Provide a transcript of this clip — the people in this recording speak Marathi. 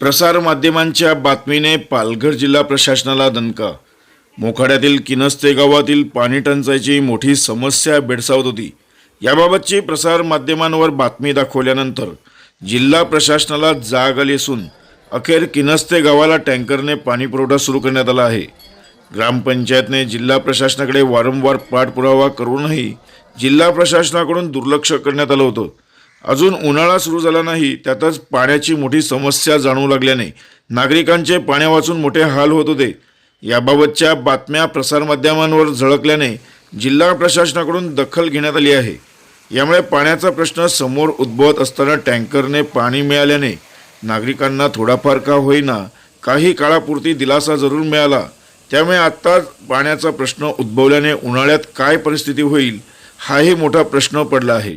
प्रसारमाध्यमांच्या बातमीने पालघर जिल्हा प्रशासनाला दणका. मोखाड्यातील किनस्ते गावातील पाणी टंचाईची मोठी समस्या भेडसावत होती. याबाबतची प्रसारमाध्यमांवर बातमी दाखवल्यानंतर जिल्हा प्रशासनाला जाग आली असून अखेर किनस्ते गावाला टँकरने पाणी पुरवठा सुरू करण्यात आला आहे. ग्रामपंचायतने जिल्हा प्रशासनाकडे वारंवार पाठपुरावा करूनही जिल्हा प्रशासनाकडून दुर्लक्ष करण्यात आलं होतं. अजून उन्हाळा सुरू झाला नाही त्यातच पाण्याची मोठी समस्या जाणवू लागल्याने नागरिकांचे पाण्यावाचून मोठे हाल होत होते. याबाबतच्या बातम्या प्रसारमाध्यमांवर झळकल्याने जिल्हा प्रशासनाकडून दखल घेण्यात आली आहे. यामुळे पाण्याचा प्रश्न समोर उद्भवत असताना टँकरने पाणी मिळाल्याने नागरिकांना थोडाफार का होईना काही काळापुरती दिलासा जरूर मिळाला. त्यामुळे आत्ताच पाण्याचा प्रश्न उद्भवल्याने उन्हाळ्यात काय परिस्थिती होईल हाही मोठा प्रश्न पडला आहे.